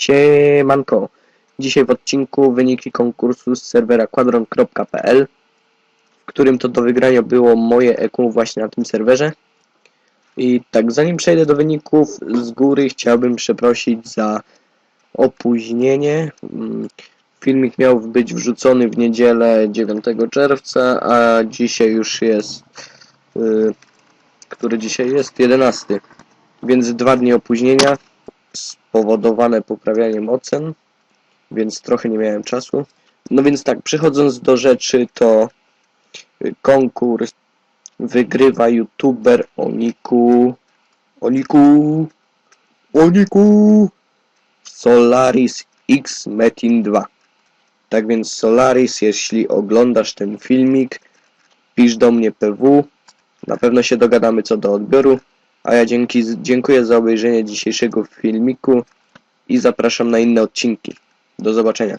Siemanko. Dzisiaj w odcinku wyniki konkursu z serwera quadron.pl, w którym to do wygrania było moje EQ właśnie na tym serwerze. I tak, zanim przejdę do wyników, z góry chciałbym przeprosić za opóźnienie. Mm, Filmik miał być wrzucony w niedzielę 9 czerwca, a dzisiaj już jest. y, który dzisiaj jest? 11. Więc dwa dni opóźnienia spowodowane poprawianiem ocen, więc trochę nie miałem czasu. No więc tak, przechodząc do rzeczy, to y, konkurs wygrywa youtuber Oniku. Oniku. Oniku. Solaris X Metin 2. Tak więc Solaris, jeśli oglądasz ten filmik, pisz do mnie PW. Na pewno się dogadamy co do odbioru. A ja dzięki, dziękuję za obejrzenie dzisiejszego filmiku i zapraszam na inne odcinki. Do zobaczenia.